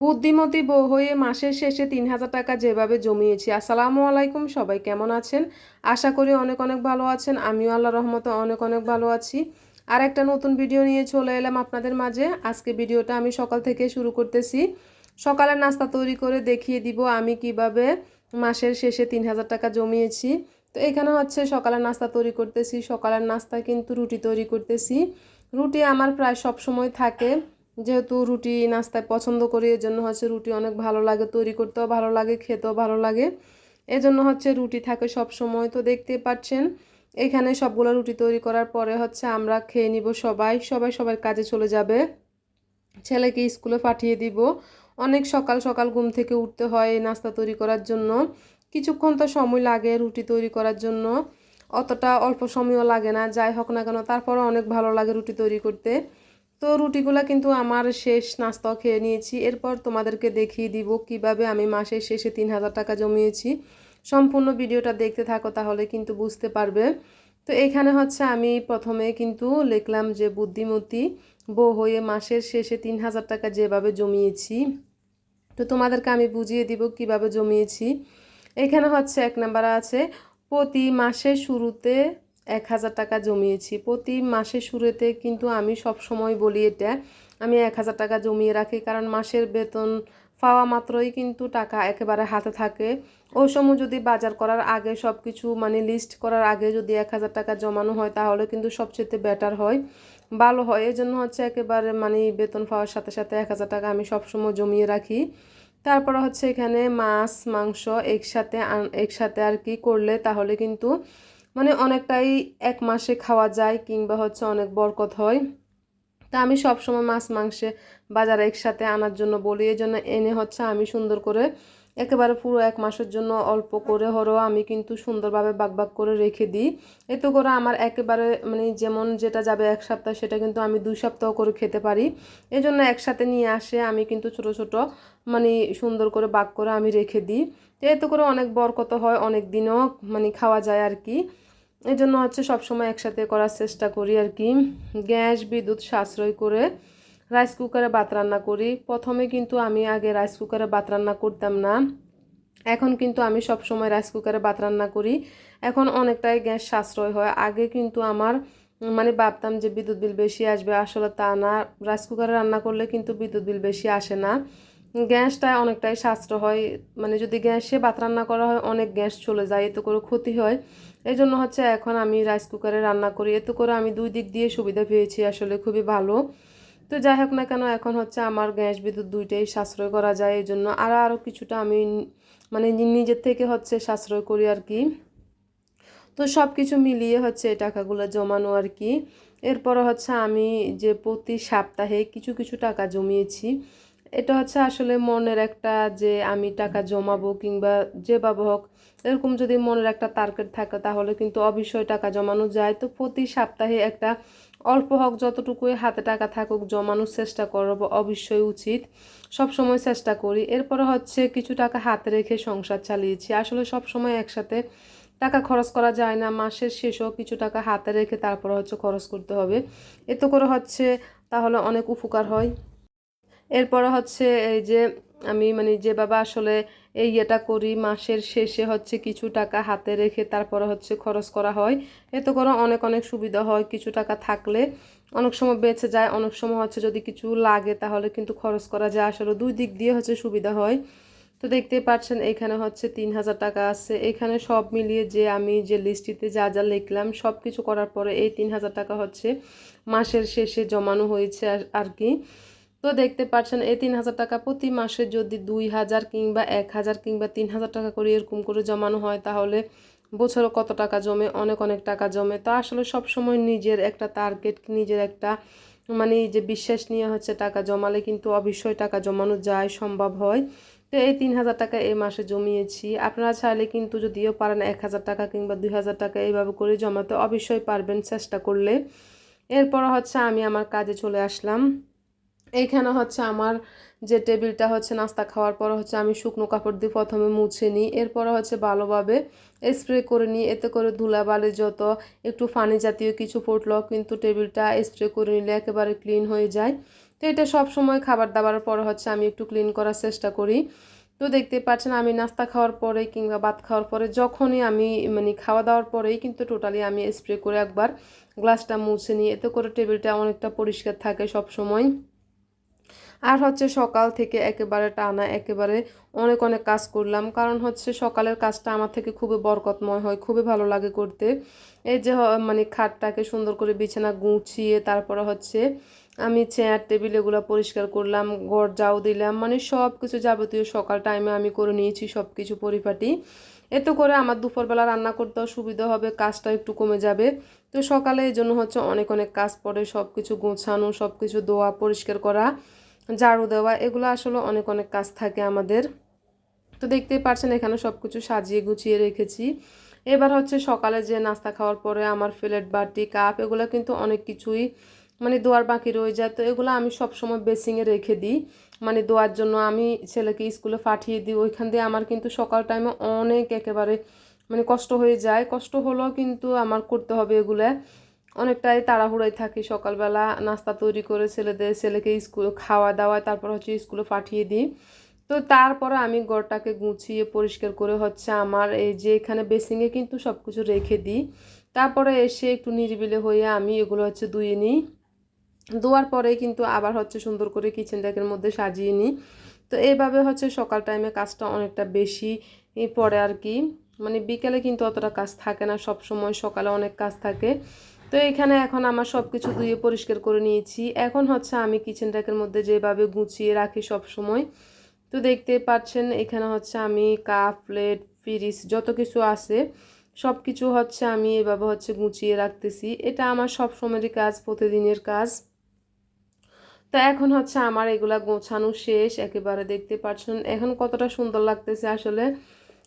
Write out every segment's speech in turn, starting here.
বুদ্ধিমতী বউ হয়ে মাসের শেষে তিন হাজার টাকা যেভাবে জমিয়েছি। আসসালামু আলাইকুম, সবাই কেমন আছেন? আশা করি অনেক অনেক ভালো আছেন। আমিও আল্লাহ রহমতে অনেক অনেক ভালো আছি। আর একটা নতুন ভিডিও নিয়ে চলে এলাম আপনাদের মাঝে। আজকে ভিডিওটা আমি সকাল থেকে শুরু করতেছি। সকালের নাস্তা তৈরি করে দেখিয়ে দিব আমি কীভাবে মাসের শেষে তিন হাজার টাকা জমিয়েছি। তো এখানে হচ্ছে সকালের নাস্তা তৈরি করতেছি। সকালের নাস্তা কিন্তু রুটি তৈরি করতেছি। রুটি আমার প্রায় সব সময় থাকে। যেহেতু রুটি নাস্তায় পছন্দ করি এর জন্য হচ্ছে রুটি অনেক ভালো লাগে, তৈরি করতেও ভালো লাগে, খেতেও ভালো লাগে। এজন্য হচ্ছে রুটি থাকে সব সময় তো দেখতে পাচ্ছেন, এখানে সবগুলো রুটি তৈরি করার পরে হচ্ছে আমরা খেয়ে নিব সবাই। সবাই সবার কাজে চলে যাবে। ছেলেকে স্কুলে পাঠিয়ে দিব। অনেক সকাল সকাল ঘুম থেকে উঠতে হয় এই নাস্তা তৈরি করার জন্য। কিছুক্ষণ তো সময় লাগে রুটি তৈরি করার জন্য। অতটা অল্প সময়ও লাগে না, যাই হোক না কেন তারপরে অনেক ভালো লাগে রুটি তৈরি করতে। তো রুটিগুলো কিন্তু আমার শেষ নাস্তাও খেয়ে নিয়েছি। এরপর তোমাদেরকে দেখিয়ে দিব কীভাবে আমি মাসের শেষে তিন হাজার টাকা জমিয়েছি। সম্পূর্ণ ভিডিওটা দেখতে থাকো তাহলে কিন্তু বুঝতে পারবে। তো এখানে হচ্ছে আমি প্রথমে কিন্তু লিখলাম যে বুদ্ধিমতী বউ হয়ে মাসের শেষে তিন হাজার টাকা যেভাবে জমিয়েছি। তো তোমাদেরকে আমি বুঝিয়ে দিব কীভাবে জমিয়েছি। এখানে হচ্ছে এক নাম্বার আছে, প্রতি মাসের শুরুতে এক হাজার টাকা জমিয়েছি। প্রতি মাসের শুরুতে কিন্তু আমি সব সময় বলি এটা, আমি এক হাজার টাকা জমিয়ে রাখি কারণ মাসের বেতন পাওয়া মাত্রই কিন্তু টাকা একেবারে হাতে থাকে। ওই সময় যদি বাজার করার আগে সব কিছু মানে লিস্ট করার আগে যদি এক হাজার টাকা জমানো হয় তাহলে কিন্তু সবচেয়ে বেটার হয়। ভালো হয়। এই জন্য হচ্ছে একেবারে মানে বেতন পাওয়ার সাথে সাথে এক হাজার টাকা আমি সবসময় জমিয়ে রাখি। তারপরে হচ্ছে এখানে মাছ, মাংস একসাথে একসাথে আর কি করলে তাহলে কিন্তু মানে অনেকটাই এক মাসে খাওয়া যায় কিংবা হচ্ছে অনেক বরকত হয়। তা আমি সবসময় মাছ, মাংসে বাজারে একসাথে আনার জন্য বলি এই জন্য এনে হচ্ছে আমি সুন্দর করে একেবারে পুরো এক মাসের জন্য অল্প করে হরো আমি কিন্তু সুন্দরভাবে বাক বাক করে রেখে দিই। এতে করে আমার একেবারে মানে যেমন যেটা যাবে এক সপ্তাহ, সেটা কিন্তু আমি দুই সপ্তাহ করে খেতে পারি। এই জন্য একসাথে নিয়ে আসে, আমি কিন্তু ছোট ছোট মানে সুন্দর করে বাক করে আমি রেখে দিই। এতে করে অনেক বরকত হয়, অনেক দিনও মানে খাওয়া যায় আর কি। এই জন্য হচ্ছে সবসময় একসাথে করার চেষ্টা করি আর কি। গ্যাস, বিদ্যুৎ সাশ্রয় করে রাইস কুকারে ভাত রান্না করি। প্রথমে কিন্তু আমি আগে রাইস কুকারে ভাত রান্না করতাম না। এখন কিন্তু আমি সব সময় রাইস কুকারে ভাত রান্না করি। এখন অনেকটাই গ্যাস সাশ্রয় হয়। আগে কিন্তু আমার মানে ভাবতাম যে বিদ্যুৎ বিল বেশি আসবে, আসলে তা না। রাইস কুকারে রান্না করলে কিন্তু বিদ্যুৎ বিল বেশি আসে না। গ্যাসটা অনেকটাই সাশ্রয় হয়। মানে যদি গ্যাসে ভাত রান্না করা হয়, অনেক গ্যাস চলে যায়, এতে করে ক্ষতি হয়। এই জন্য হচ্ছে এখন আমি রাইস কুকারে রান্না করি। এতে করে আমি দুই দিক দিয়ে সুবিধা পেয়েছি আসলে, খুবই ভালো। তো যাই হোক না কেন, এখন হচ্ছে আমার গ্যাস বিদ্যুৎ দুইটাই সাশ্রয় করা যায়, এই জন্য আর আরও কিছুটা আমি মানে নিজের থেকে হচ্ছে সাশ্রয় করি আর কি। তো সব কিছু মিলিয়ে হচ্ছে এই টাকাগুলো জমানো আর কি। এরপর হচ্ছে আমি যে প্রতি সপ্তাহে কিছু কিছু টাকা জমিয়েছি এটা হচ্ছে আসলে মনের একটা যে আমি টাকা জমাবো কিংবা যে যেভাবে হোক, এরকম যদি মনের একটা টার্গেট থাকে তাহলে কিন্তু অবশ্যই টাকা জমানো যায়। তো প্রতি সপ্তাহে একটা অল্প হোক যতটুকুই হাতে টাকা থাকুক জমানোর চেষ্টা করব, অবশ্যই উচিত। সব সময় চেষ্টা করি। এরপরে হচ্ছে কিছু টাকা হাতে রেখে সংসার চালিয়েছি। আসলে সব সময় একসাথে টাকা খরচ করা যায় না। মাসের শেষও কিছু টাকা হাতে রেখে তারপরে হচ্ছে খরচ করতে হবে। এতে করে হচ্ছে তাহলে অনেক উপকার হয়। এরপরে হচ্ছে এই যে আমি মানে যেভাবে আসলে এই ইয়েটা করি, মাসের শেষে হচ্ছে কিছু টাকা হাতে রেখে তারপরে হচ্ছে খরচ করা হয়। এতে করে অনেক অনেক সুবিধা হয় কিছু টাকা থাকলে। অনেক সময় বেঁচে যায়, অনেক সময় হচ্ছে যদি কিছু লাগে তাহলে কিন্তু খরচ করা যায়। আসলে দুই দিক দিয়ে হচ্ছে সুবিধা হয়। তো দেখতেই পাচ্ছেন এখানে হচ্ছে তিন হাজার টাকা আছে। এখানে সব মিলিয়ে যে আমি যে লিস্টটিতে যা যা লিখলাম সব কিছু করার পরে এই তিন হাজার টাকা হচ্ছে মাসের শেষে জমানো হয়েছে আর কি। তো দেখতে পাচ্ছেন এই তিন হাজার টাকা প্রতি মাসে যদি দুই হাজার কিংবা এক হাজার কিংবা তিন হাজার টাকা করে এরকম করে জমানো হয়, তাহলে বছরে কত টাকা জমে? অনেক অনেক টাকা জমে। তো আসলে সব সময় নিজের একটা টার্গেট নিজের একটা মানে যে বিশ্বাস নিয়ে হচ্ছে টাকা জমালে কিন্তু অবশ্যই টাকা জমানো যায়, সম্ভব হয়। তো এই তিন হাজার টাকা এই মাসে জমিয়েছি। আপনারা চাইলে কিন্তু যদিও পারেন এক হাজার টাকা কিংবা দুই হাজার টাকা এইভাবে করে জমাতে, অবশ্যই পারবেন চেষ্টা করলে। এরপর হচ্ছে আমি আমার কাজে চলে আসলাম। এইখানে হচ্ছে আমার যে টেবিলটা হচ্ছে নাস্তা খাওয়ার পর হচ্ছে আমি শুকনো কাপড় দিয়ে প্রথমে মুছে নিই। এরপরে হচ্ছে ভালোভাবে স্প্রে করে নিই। এতে করে ধুলাবালি যত একটু ফানি জাতীয় কিছু পড়ল কিন্তু টেবিলটা স্প্রে করে নিলে একেবারে ক্লিন হয়ে যায়। তো এটা সব সময় খাবার দাবারের পরে হচ্ছে আমি একটু ক্লিন করার চেষ্টা করি। তো দেখতে পাচ্ছেন আমি নাস্তা খাওয়ার পরে কিংবা ভাত খাওয়ার পরে যখনই আমি মানে খাওয়া দাওয়ার পরেই কিন্তু টোটালি আমি স্প্রে করে একবার গ্লাসটা মুছে নিই। এতে করে টেবিলটা অনেকটা পরিষ্কার থাকে সব সময়। আর হচ্ছে সকাল থেকে একেবারে টানা একেবারে অনেক অনেক কাজ করলাম। কারণ হচ্ছে সকালের কাজটা আমার থেকে খুবই বরকতময় হয়, খুবই ভালো লাগে করতে। এই যে মানে খাটটাকে সুন্দর করে বিছানা গুছিয়ে তারপরে হচ্ছে আমি চেয়ার টেবিল এগুলো পরিষ্কার করলাম, ঘর যাও দিলাম মানে সব কিছু যাবতীয় সকাল টাইমে আমি করে নিয়েছি সব কিছু পরিপাটি। এতে করে আমার দুপুরবেলা রান্না করতেও সুবিধা হবে কাজটা একটু কমে যাবে। তো সকালে এই জন্য হচ্ছে অনেক অনেক কাজ পড়ে সব কিছু গোছানো সব কিছু দোয়া পরিষ্কার করা। ঝাড়ু দেওয়া, এগুলো আসলে অনেক অনেক কাজ থাকে আমাদের। তো দেখতেই পারছেন, এখানে সব কিছু সাজিয়ে গুছিয়ে রেখেছি। এবার হচ্ছে সকালে যে নাস্তা খাওয়ার পরে আমার প্লেট বাটি, কাপ, এগুলো কিন্তু অনেক কিছুই মানে দোয়ার বাকি রয়ে যায়। তো এগুলো আমি সবসময় বেসিংয়ে রেখে দিই। মানে দোয়ার জন্য আমি ছেলেকে স্কুলে পাঠিয়ে দিই। ওইখান দিয়ে আমার কিন্তু সকাল টাইমে অনেক একেবারে মানে কষ্ট হয়ে যায়। কষ্ট হলেও কিন্তু আমার করতে হবে এগুলো। অনেকটাই তাড়াহুড়োয় থাকি। সকালবেলা নাস্তা তৈরি করে ছেলেদের, ছেলেকে স্কুল খাওয়া দাওয়া, তারপর হচ্ছে স্কুলে পাঠিয়ে দিই। তো তারপরে আমি ঘরটাকে গুছিয়ে পরিষ্কার করে হচ্ছে আমার এই যে এখানে বেসিংয়ে কিন্তু সব কিছু রেখে দিই। তারপরে এসে একটু নিরিবিলে হয়ে আমি এগুলো হচ্ছে ধুয়ে নিই। ধোয়ার পরে কিন্তু আবার হচ্ছে সুন্দর করে কিচেন ডেকের মধ্যে সাজিয়ে নিই। তো এইভাবে হচ্ছে সকাল টাইমে কাজটা অনেকটা বেশি পড়ে আর কি। মানে বিকেলে কিন্তু অতটা কাজ থাকে না সব সময় সকালে অনেক কাজ থাকে। তো এখানে এখন আমার সব কিছু ধুয়ে পরিষ্কার করে নিয়েছি। এখন হচ্ছে আমি কিচেন র্যাকের মধ্যে যেভাবে গুছিয়ে রাখি সব সময় তো দেখতে পাচ্ছেন, এখানে হচ্ছে আমি কাপ প্লেট ফ্রিজ যত কিছু আছে সব কিছু হচ্ছে আমি এভাবে হচ্ছে গুছিয়ে রাখতেছি। এটা আমার সব সময়েরই কাজ, প্রতিদিনের কাজ। তো এখন হচ্ছে আমার এগুলা গোছানো শেষ, একেবারে দেখতে পাচ্ছেন। এখন কতটা সুন্দর লাগতেছে আসলে।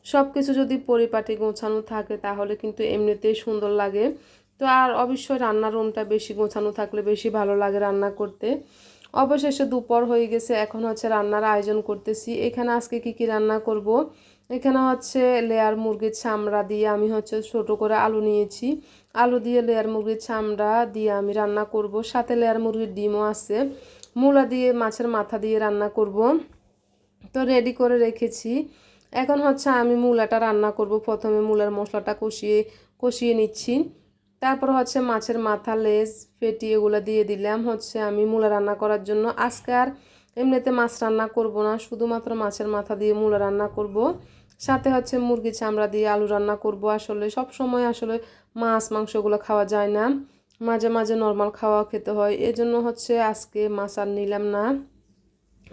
সব কিছু যদি পরিপাটি গোছানো থাকে তাহলে কিন্তু এমনিতেই সুন্দর লাগে। তো আর অবশ্যই রান্নার রুমটা বেশি গোছানো থাকলে বেশি ভালো লাগে রান্না করতে। অবশেষে দুপুর হয়ে গেছে, এখন হচ্ছে রান্নার আয়োজন করতেছি। এখানে আজকে কি কি রান্না করব। এখানে হচ্ছে লেয়ার মুরগির চামড়া দিয়ে আমি হচ্ছে ছোট করে আলু নিয়েছি। আলু দিয়ে লেয়ার মুরগির চামড়া দিয়ে আমি রান্না করব। সাথে লেয়ার মুরগির ডিমও আছে। মূলা দিয়ে, মাছের মাথা দিয়ে রান্না করব। তো রেডি করে রেখেছি। এখন হচ্ছে আমি মূলাটা রান্না করব। প্রথমে মূলার মশলাটা কষিয়ে কষিয়ে নিচ্ছি। তারপর হচ্ছে মাছের মাথা, লেজ পেটি এগুলো দিয়ে দিলাম হচ্ছে আমি মূলা রান্না করার জন্য। আজকে আর এমনিতে মাছ রান্না করব না, শুধুমাত্র মাছের মাথা দিয়ে মূলা রান্না করব। সাথে হচ্ছে মুরগি চামড়া দিয়ে আলু রান্না করব। আসলে সব সময় আসলে মাছ, মাংসগুলো খাওয়া যায় না। মাঝে মাঝে নর্মাল খাওয়া খেতে হয়। এজন্য হচ্ছে আজকে মাছ আর নিলাম না।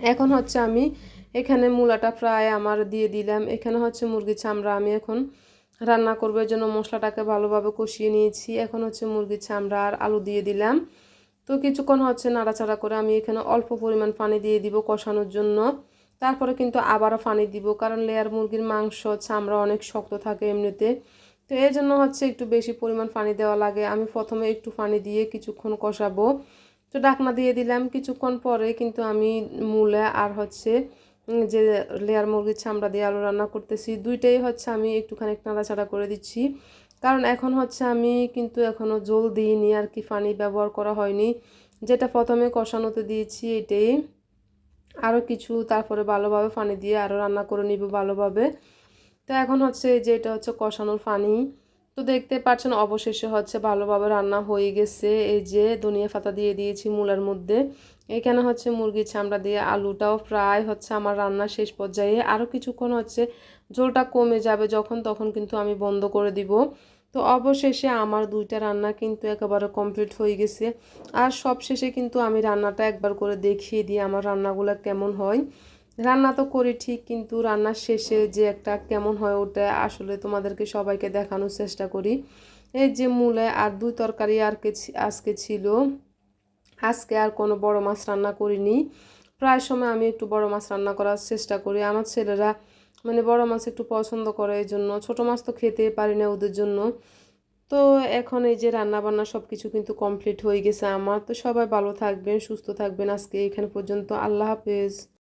এখন হচ্ছে আমি এখানে মূলাটা প্রায় আমার দিয়ে দিলাম। এখানে হচ্ছে মুরগির চামড়া আমি এখন রান্না করব জন্য মশলাটাকে ভালোভাবে কষিয়ে নিয়েছি। এখন হচ্ছে মুরগির চামড়া আর আলু দিয়ে দিলাম। তো কিছুক্ষণ হচ্ছে নাড়াচাড়া করে আমি এখানে অল্প পরিমাণ পানি দিয়ে দিব কষানোর জন্য। তারপরে কিন্তু আবারও পানি দিব, কারণ লেয়ার মুরগির মাংস, চামড়া অনেক শক্ত থাকে এমনিতে। তো এই জন্য হচ্ছে একটু বেশি পরিমাণ পানি দেওয়া লাগে। আমি প্রথমে একটু পানি দিয়ে কিছুক্ষণ কষাবো। তো ডাকনা দিয়ে দিলাম। কিছুক্ষণ পরে কিন্তু আমি মূলে আর হচ্ছে যে লেয়ার মুরগির চামড়া দিয়ে আলু রান্না করতেছি, দুইটাই হচ্ছে আমি একটুখানি নাড়াচাড়া করে দিচ্ছি। কারণ এখন হচ্ছে আমি কিন্তু এখনও জল দিইনি, আর কি পানি ব্যবহার করা হয়নি। যেটা প্রথমে কষানোতে দিয়েছি এটাই। আরও কিছু তারপরে ভালোভাবে পানি দিয়ে আরও রান্না করে নিব ভালোভাবে। তো এখন হচ্ছে যে এটা হচ্ছে কষানোর পানি। তো দেখতে পাচ্ছেন অবশেষে হচ্ছে ভালোভাবে রান্না হয়ে গেছে। এই যে ধনিয়া পাতা দিয়ে দিয়েছি মূলার মধ্যে। এখানে হচ্ছে মুরগির চামড়া দিয়ে আলুটাও প্রায় হচ্ছে আমার রান্না শেষ পর্যায়ে। আরও কিছুক্ষণ হচ্ছে ঝোলটা কমে যাবে যখন তখন কিন্তু আমি বন্ধ করে দিব। তো অবশেষে আমার দুইটা রান্না কিন্তু একেবারে কমপ্লিট হয়ে গেছে। আর সব শেষে কিন্তু আমি রান্নাটা একবার করে দেখিয়ে দিই আমার রান্নাগুলো কেমন হয়। রান্না তো করি ঠিক, কিন্তু রান্নার শেষে যে একটা কেমন হয় ওটা আসলে তোমাদেরকে সবাইকে দেখানোর চেষ্টা করি। এই যে মূলে আর দুই তরকারি আর আজকে ছিল। আজকে আর কোনো বড় মাছ রান্না করিনি। প্রায় সময় আমি একটু বড় মাছ রান্না করার চেষ্টা করি। আমার ছেলেরা মানে বড় মাছ একটু পছন্দ করে, এই জন্য ছোটো মাছ তো খেতে পারি না ওদের জন্য। তো এখন এই যে রান্না বান্না সব কিছু কিন্তু কমপ্লিট হয়ে গেছে আমার। তো সবাই ভালো থাকবেন, সুস্থ থাকবেন। আজকে এখানে পর্যন্ত। আল্লাহ হাফেজ।